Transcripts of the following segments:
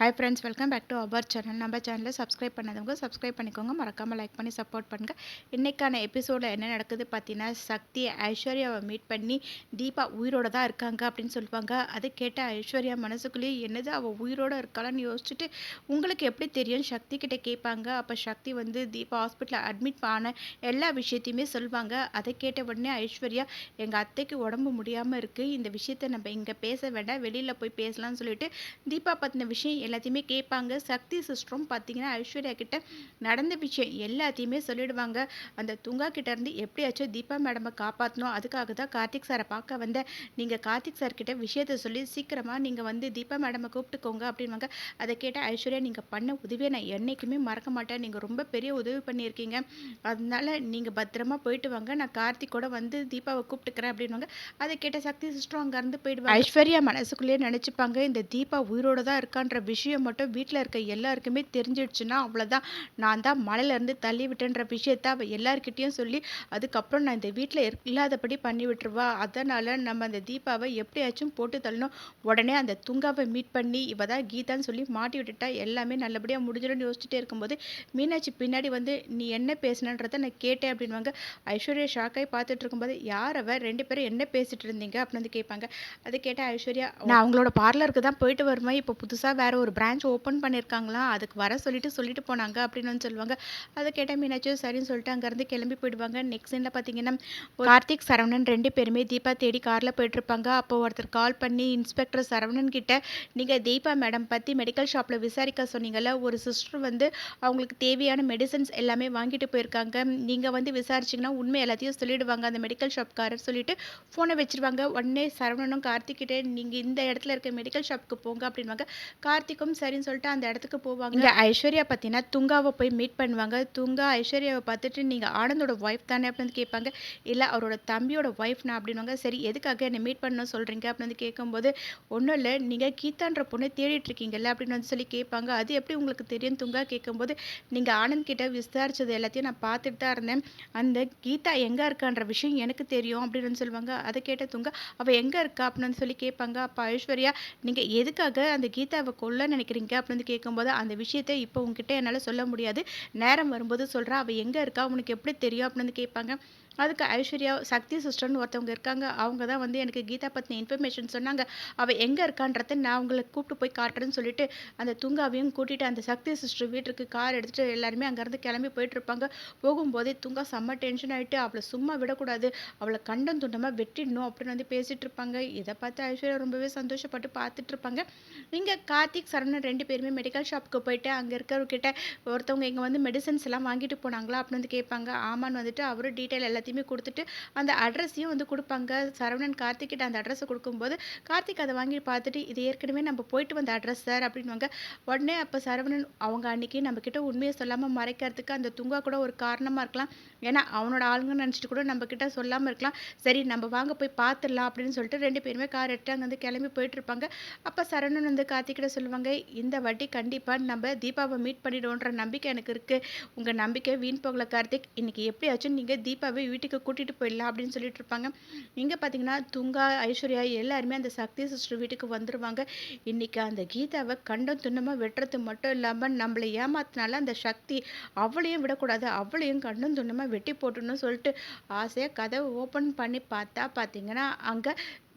Hi friends welcome back to our channel நம்ம சேனலில் subscribe பண்ணதவங்க subscribe பண்ணிக்கோங்க. மறக்காமல் லைக் பண்ணி சப்போர்ட் பண்ணுங்கள் இன்றைக்கான எபிசோடில் என்ன நடக்குது பார்த்தீங்கன்னா சக்தி ஐஸ்வர்யாவை மீட் பண்ணி தீபா உயிரோட தான் இருக்காங்க அப்படின்னு சொல்லுவாங்க. அதை கேட்ட ஐஸ்வர்யா மனசுக்குள்ளேயே என்னது அவள் உயிரோட இருக்காளான்னு யோசிச்சுட்டு உங்களுக்கு எப்படி தெரியும்? சக்தி கிட்டே கேட்பாங்க. அப்போ சக்தி வந்து தீபா ஹாஸ்பிட்டலில் அட்மிட் ஆன எல்லா விஷயத்தையுமே சொல்லுவாங்க. அதை கேட்ட உடனே ஐஸ்வர்யா எங்கள் அத்தைக்கு உடம்பு முடியாமல் இருக்குது இந்த விஷயத்த நம்ம இங்கே பேச வேண்டாம். வெளியில் போய் பேசலாம்னு சொல்லிட்டு தீபா பற்றின விஷயம் எல்லாத்தையுமே கேட்பாங்க. சக்தி சிஸ்டரும் பார்த்தீங்கன்னா ஐஸ்வர்யா கிட்ட நடந்த விஷயம் எல்லாத்தையுமே சொல்லிடுவாங்க. அந்த துங்கா கிட்டேருந்து எப்படியாச்சும் தீபா மேடமை காப்பாற்றணும் அதுக்காக தான் கார்த்திக் சாரை பார்க்க வந்த நீங்கள் கார்த்திக் சார் கிட்ட விஷயத்த சொல்லி சீக்கிரமாக நீங்கள் வந்து தீபா மேடமை கூப்பிட்டுக்கோங்க அப்படின்வாங்க. அதை கேட்டால் ஐஸ்வர்யா நீங்கள் பண்ண உதவியை நான் என்றைக்குமே மறக்க மாட்டேன். நீங்கள் ரொம்ப பெரிய உதவி பண்ணியிருக்கீங்க. அதனால நீங்கள் பத்திரமா போயிட்டு வாங்க. நான் கார்த்திகோட வந்து தீபாவை கூப்பிட்டுக்கிறேன் அப்படின்வாங்க. அதை கேட்ட சக்தி சிஸ்டரும் அங்கேருந்து போயிடுவாங்க. ஐஸ்வர்யா மனசுக்குள்ளேயே நினச்சிப்பாங்க இந்த தீபா உயிரோட தான் இருக்கான்ற விஷயம் விஷயம் மட்டும் வீட்டில் இருக்க எல்லாருக்குமே தெரிஞ்சிடுச்சுன்னா அவ்வளோதான் நான் தான் மலையிலேருந்து தள்ளி விட்டேன்ற விஷயத்த அவள் எல்லாருக்கிட்டேயும் சொல்லி அதுக்கப்புறம் நான் இந்த வீட்டில் இல்லாதபடி பண்ணி விட்டுருவா. அதனால் நம்ம அந்த தீபாவை எப்படியாச்சும் போட்டு தள்ளணும். உடனே அந்த துங்காவை மீட் பண்ணி இவ தான் கீதான்னு சொல்லி மாட்டி விட்டுட்டா எல்லாமே நல்லபடியாக முடிஞ்சிடும்னு யோசிச்சுட்டே இருக்கும்போது மீனாட்சி பின்னாடி வந்து நீ என்ன பேசினன்றதை நான் கேட்டேன் அப்படின்வாங்க ஐஸ்வர்யா ஷாக்காய் பார்த்துட்டு இருக்கும்போது யார் அவ? ரெண்டு பேரும் என்ன பேசிட்டு இருந்தீங்க? அப்படின்னு வந்து கேட்பாங்க. அதை கேட்டால் ஐஸ்வர்யா நான் அவங்களோட பார்லருக்கு தான் போயிட்டு வருவேன். இப்போ புதுசாக வேற ஒரு பிரான்ச் ஓப்பன் பண்ணியிருக்காங்களா அதுக்கு வர சொல்லிட்டு சொல்லிட்டு போனாங்க அப்படின்னு வந்து சொல்லுவாங்க. அதை கேட்ட மீனாச்சும் சரின்னு சொல்லிட்டு அங்கேருந்து கிளம்பி போயிடுவாங்க. நெக்ஸ்ட் சீனில் பார்த்தீங்கன்னா கார்த்திக் சரவணன் ரெண்டு பேருமே தீபா தேடி காரில் போயிட்டுருப்பாங்க அப்போ ஒருத்தர் கால் பண்ணி இன்ஸ்பெக்டர் சரவணன் கிட்ட நீங்கள் தீபா மேடம் பற்றி மெடிக்கல் ஷாப்பில் விசாரிக்க சொன்னீங்கல்ல ஒரு சிஸ்டர் வந்து அவங்களுக்கு தேவையான மெடிசன்ஸ் எல்லாமே வாங்கிட்டு போயிருக்காங்க. நீங்கள் வந்து விசாரிச்சிங்கன்னா உண்மை எல்லாத்தையும் சொல்லிடுவாங்க. அந்த மெடிக்கல் ஷாப்காரர் சொல்லிட்டு ஃபோனை வச்சுருவாங்க. உடனே சரவணனும் கார்த்திக் கிட்டே நீங்கள் இந்த இடத்துல இருக்க மெடிக்கல் ஷாப்புக்கு போங்க அப்படின்வாங்க கார்த்திக் எல்லாருக்கும் சரின்னு சொல்லிட்டு அந்த இடத்துக்கு போவாங்க. இங்கே ஐஸ்வர்யா பார்த்தீங்கன்னா துங்காவை போய் மீட் பண்ணுவாங்க. துங்கா ஐஸ்வர்யாவை பார்த்துட்டு நீங்கள் ஆனந்தோட ஒய்ஃப் தானே அப்படின்னு கேட்பாங்க. இல்லை அவரோட தம்பியோட ஒய்ஃப்னா அப்படின்வாங்க சரி எதுக்காக என்னை மீட் பண்ணணும் சொல்கிறீங்க அப்படின்னு வந்து கேட்கும்போது ஒன்றும் இல்லை. நீங்கள் கீதான்ற பொண்ணை தேடிட்டு இருக்கீங்கல்ல? அப்படின்னு வந்து சொல்லி கேட்பாங்க. அது எப்படி உங்களுக்கு தெரியும்? துங்கா கேட்கும்போது நீங்கள் ஆனந்த் கிட்ட விசாரிச்சது எல்லாத்தையும் நான் பார்த்துட்டு தான் இருந்தேன். அந்த கீதா எங்கே இருக்கான்ற விஷயம் எனக்கு தெரியும். அப்படின்னு வந்து சொல்லுவாங்க. அதை கேட்ட துங்கா அவள் எங்கே இருக்கா? அப்படின்னு சொல்லி கேட்பாங்க. அப்போ ஐஸ்வர்யா நீங்கள் எதுக்காக அந்த கீதாவை கொல்ல நினைக்கிறீங்க அப்படின்னு கேட்கும்போது அந்த விஷயத்தை இப்போ உங்ககிட்ட என்னால் சொல்ல முடியாது. நேரம் வரும்போது சொல்கிறா அவள் எங்கே இருக்கா? உனக்கு எப்படி தெரியும்? அப்படின்னு கேட்பாங்க. அதுக்கு ஐஸ்வர்யா சக்தி சிஸ்டர்னு ஒருத்தவங்க இருக்காங்க. அவங்க தான் வந்து எனக்கு கீதா பற்றின இன்ஃபர்மேஷன் சொன்னாங்க. அவள் எங்கே இருக்கான்றத நான் அவங்களை கூப்பிட்டு போய் காட்டுறேன்னு சொல்லிட்டு அந்த துங்காவையும் கூட்டிகிட்டு அந்த சக்தி சிஸ்டர் வீட்டுக்கு கார் எடுத்துகிட்டு எல்லாருமே அங்கேருந்து கிளம்பி போயிட்டுருப்பாங்க. போகும்போதே துங்கா செம்ம டென்ஷன் ஆகிட்டு அவளை சும்மா விடக்கூடாது. அவளை கண்டம் துண்டமாக வெட்டிடணும் அப்படின்னு வந்து பேசிகிட்டு இருப்பாங்க. இதை பார்த்து ஐஸ்வர்யா ரொம்பவே சந்தோஷப்பட்டு பார்த்துட்டு இருப்பாங்க. இங்கே கார்த்திக் சரணன் ரெண்டு பேருமே மெடிக்கல் ஷாப்புக்கு போயிட்டு அங்கே இருக்கிறவர்கிட்ட ஒருத்தவங்க இங்கே வந்து மெடிசன்ஸ் எல்லாம் வாங்கிட்டு போனாங்களா? அப்படின்னு வந்து கேட்பாங்க. ஆமான்னு வந்துட்டு அவரும் டீட்டெயில் எல்லாத்தையும் எல்லாத்தையுமே கொடுத்துட்டு அந்த அட்ரஸையும் வந்து கொடுப்பாங்க. சரவணன் கார்த்திக்கிட்ட அந்த அட்ரஸை கொடுக்கும்போது கார்த்திக் அதை வாங்கி பார்த்துட்டு இது ஏற்கனவே நம்ம போயிட்டு வந்த அட்ரஸ் சார் அப்படின்வாங்க உடனே அப்போ சரவணன் அவங்க அன்றைக்கி நம்மக்கிட்ட உண்மையை சொல்லாமல் மறைக்கிறதுக்கு அந்த துங்கா கூட ஒரு காரணமாக இருக்கலாம். ஏன்னா அவனோட ஆளுங்கன்னு நினச்சிட்டு கூட நம்மக்கிட்ட சொல்லாமல் இருக்கலாம். சரி நம்ம வாங்க போய் பார்த்துடலாம் அப்படின்னு சொல்லிட்டு ரெண்டு பேருமே கார் எடுத்து அங்கே வந்து கிளம்பி போயிட்டு இருப்பாங்க. அப்போ சரவணன் வந்து கார்த்திக்கிட்ட சொல்லுவாங்க இந்த வட்டி கண்டிப்பாக நம்ம தீபாவை மீட் பண்ணிடுவோன்ற நம்பிக்கை எனக்கு இருக்குது உங்கள் நம்பிக்கை வீண் போகல கார்த்திக். இன்றைக்கி எப்படியாச்சும் நீங்கள் தீபாவை வீட்டுக்கு கூட்டிகிட்டு போயிடலாம் அப்படின்னு சொல்லிட்டு இருப்பாங்க. இங்கே பார்த்தீங்கன்னா துங்கா ஐஸ்வர்யா எல்லாருமே அந்த சக்தி சிஸ்டர் வீட்டுக்கு வந்துடுவாங்க இன்றைக்கி அந்த கீதாவை கண்டம் துண்ணமாக வெட்டுறது மட்டும் இல்லாமல் நம்மளை ஏமாத்தினால அந்த சக்தி அவளையும் விடக்கூடாது அவளையும் கண்டம் துண்ணமாக வெட்டி போட்டுன்னு சொல்லிட்டு ஆசையாக கதவை ஓப்பன் பண்ணி பார்த்தா பார்த்தீங்கன்னா அங்கே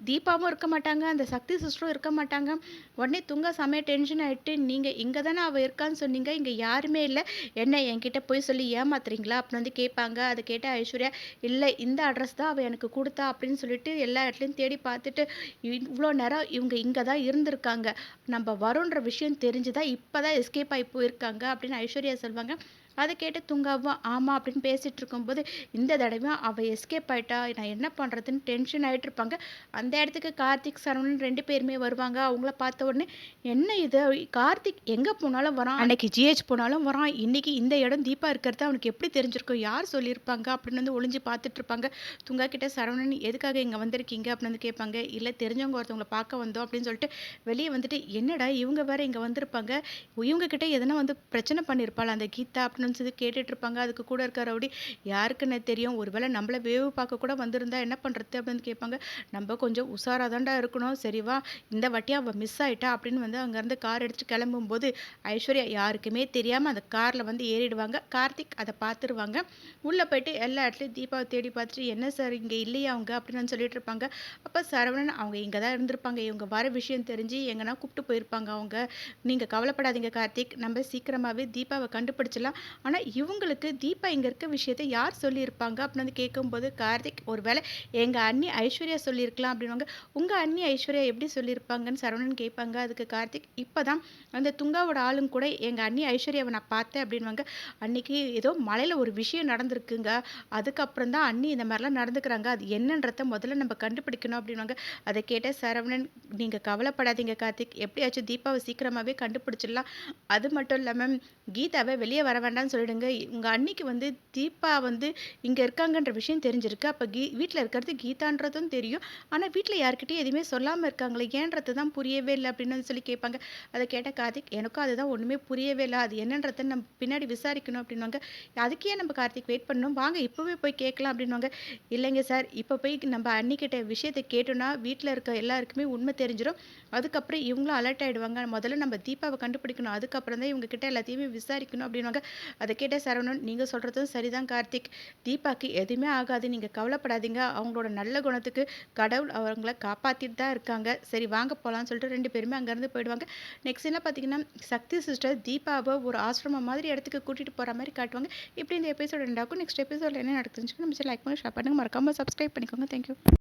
தீபாவும் இருக்க மாட்டாங்க அந்த சக்தி சிஸ்டரும் இருக்க மாட்டாங்க. உடனே துங்க செமைய டென்ஷன் ஆகிட்டு நீங்கள் இங்கே தானே அவள் இருக்கான்னு சொன்னீங்க இங்கே யாருமே இல்லை. என்ன என்கிட்ட போய் சொல்லி ஏமாத்துறீங்களா? அப்படின்னு வந்து கேட்பாங்க. அதை கேட்டால் ஐஸ்வர்யா இல்லை இந்த அட்ரஸ் தான் அவள் எனக்கு கொடுத்தா அப்படின்னு சொல்லிட்டு எல்லா இடத்துலையும் தேடி பார்த்துட்டு இவ்வளோ நேரம் இவங்க இங்கே தான் இருந்திருக்காங்க. நம்ம வரோன்ற விஷயம் தெரிஞ்சு தான் இப்போ தான் எஸ்கேப் ஆகி போயிருக்காங்க அப்படின்னு ஐஸ்வர்யா சொல்லுவாங்க அதை கேட்டு துங்காவும் ஆமாம் அப்படின்னு பேசிகிட்டு இருக்கும்போது இந்த தடவையும் அவள் எஸ்கேப் ஆகிட்டா நான் என்ன பண்ணுறதுன்னு டென்ஷன் ஆகிட்டு இருப்பாங்க. அந்த இடத்துக்கு கார்த்திக் சரவணன் ரெண்டு பேருமே வருவாங்க. அவங்கள பார்த்த உடனே என்ன இது? கார்த்திக் எங்கே போனாலும் வரான். அன்னைக்கு ஜிஹெச் போனாலும் வரான். இன்றைக்கி இந்த இடம் தீபா இருக்கிறது அவனுக்கு எப்படி தெரிஞ்சிருக்கும்? யார் சொல்லியிருப்பாங்க? அப்படின்னு வந்து ஒளிஞ்சு பார்த்துட்டு இருப்பாங்க. துங்கா கிட்ட சரவணன் எதுக்காக இங்கே வந்திருக்கீங்க? அப்படின்னு வந்து கேட்பாங்க. இல்லை தெரிஞ்சவங்க ஒருத்தவங்களை பார்க்க வந்தோம் அப்படின்னு சொல்லிட்டு வெளியே வந்துட்டு என்னடா இவங்க வேற இங்கே வந்திருப்பாங்க? இவங்க கிட்ட எதனா வந்து பிரச்சனை பண்ணியிருப்பாள் அந்த கீதா? அப்படின்னு அப்படின்னு சொல்லி இருப்பாங்க. அதுக்கு கூட இருக்க ரவுடி யாருக்குன்னு தெரியும்? ஒருவேளை நம்மள வேவு பார்க்க கூட வந்திருந்தா என்ன பண்ணுறது அப்படின்னு கேட்பாங்க. நம்ம கொஞ்சம் உஷாராக தான்டா இருக்கணும். சரிவா இந்த வாட்டி அவள் மிஸ் ஆயிட்டா அப்படின்னு வந்து அங்கேருந்து கார் அடித்து கிளம்பும்போது ஐஸ்வர்யா யாருக்குமே தெரியாமல் அந்த காரில் வந்து ஏறிடுவாங்க. கார்த்திக் அதை பார்த்துருவாங்க உள்ளே போயிட்டு எல்லா இடத்துலையும் தீபாவை தேடி பார்த்துட்டு என்ன சார் இங்கே இல்லையா அவங்க? அப்படின்னு சொல்லிட்டு இருப்பாங்க. அப்போ சரவணன் அவங்க இங்கே தான் இருந்திருப்பாங்க. இவங்க வர விஷயம் தெரிஞ்சு எங்கன்னா கூப்பிட்டு போயிருப்பாங்க அவங்க. நீங்கள் கவலைப்படாதீங்க கார்த்திக். நம்ம சீக்கிரமாகவே தீபாவை கண்டுபிடிச்சிடலாம். ஆனால் இவங்களுக்கு தீபா இங்கே இருக்க விஷயத்தை யார் சொல்லியிருப்பாங்க? அப்படின்னு வந்து கேட்கும்போது கார்த்திக் ஒருவேளை எங்கள் அண்ணி ஐஸ்வர்யா சொல்லியிருக்கலாம் அப்படின்வாங்க உங்கள் அண்ணி ஐஸ்வர்யா எப்படி சொல்லியிருப்பாங்கன்னு சரவணன் கேட்பாங்க. அதுக்கு கார்த்திக் இப்போ தான் அந்த துங்காவோட ஆளுங்க கூட எங்கள் அண்ணி ஐஸ்வர்யாவை நான் பார்த்தேன் அப்படின்வாங்க அன்னைக்கு ஏதோ மலையில் ஒரு விஷயம் நடந்திருக்குங்க. அதுக்கப்புறம் தான் அண்ணி இந்த மாதிரிலாம் நடந்துக்கிறாங்க. அது என்னன்றத முதல்ல நம்ம கண்டுபிடிக்கணும் அப்படின்வாங்க அதை கேட்ட சரவணன் நீங்கள் கவலைப்படாதீங்க கார்த்திக். எப்படியாச்சும் தீபாவை சீக்கிரமாகவே கண்டுபிடிச்சிடலாம். அது மட்டும் இல்லாமல் கீதாவை வெளியே வர வேண்டாம் வேண்டாம்னு சொல்லிடுங்க. உங்கள் அன்னைக்கு வந்து தீபா வந்து இங்கே இருக்காங்கன்ற விஷயம் தெரிஞ்சிருக்கு. அப்போ கீ வீட்டில் இருக்கிறது கீதான்றதும் தெரியும். ஆனால் வீட்டில் யார்கிட்டயும் எதுவுமே சொல்லாமல் இருக்காங்களே ஏன்றது தான் புரியவே இல்லை அப்படின்னு சொல்லி கேட்பாங்க. அதை கேட்ட கார்த்திக் எனக்கும் அதுதான் ஒன்றுமே புரியவே இல்லை. அது என்னன்றதை நம்ம பின்னாடி விசாரிக்கணும் அப்படின்வாங்க அதுக்கே நம்ம கார்த்திக் வெயிட் பண்ணணும்? வாங்க இப்போவே போய் கேட்கலாம் அப்படின்வாங்க இல்லைங்க சார். இப்போ போய் நம்ம அன்னிக்கிட்ட விஷயத்தை கேட்டோன்னா வீட்டில் இருக்க எல்லாருக்குமே உண்மை தெரிஞ்சிடும் அதுக்கப்புறம் இவங்களும் அலர்ட் ஆகிடுவாங்க முதல்ல நம்ம தீபாவை கண்டுபிடிக்கணும். அதுக்கப்புறம் தான் இவங்க கிட்ட எல்லாத்தையுமே விசாரிக்கணும் அப்படின்வாங்க அதை கேட்ட சரவணன் நீங்கள் சொல்கிறதும் சரிதான் கார்த்திக். தீபாக்கு எதுவுமே ஆகாது. நீங்கள் கவலைப்படாதீங்க. அவங்களோட நல்ல குணத்துக்கு கடவுள் அவங்கள காப்பாற்றிட்டு தான் இருக்காங்க. சரி வாங்க போகலான்னு சொல்லிட்டு ரெண்டு பேருமே அங்கேருந்து போயிடுவாங்க. நெக்ஸ்ட் என்ன பார்த்தீங்கன்னா சக்தி சிஸ்டர் தீபாவை ஒரு ஆசிரமம் மாதிரி இடத்துக்கு கூட்டிகிட்டு போகிற மாதிரி காட்டுவாங்க. இப்படி இந்த எபிசோட் ரெண்டாக்கும் நெக்ஸ்ட் எபிசோடில் என்ன நடக்குதுன்னு நம்ம லைக் பண்ணி ஷேர் பண்ணுங்கள் மறக்காமல் சப்ஸ்கிரைப் பண்ணிக்கோங்க. தேங்க்யூ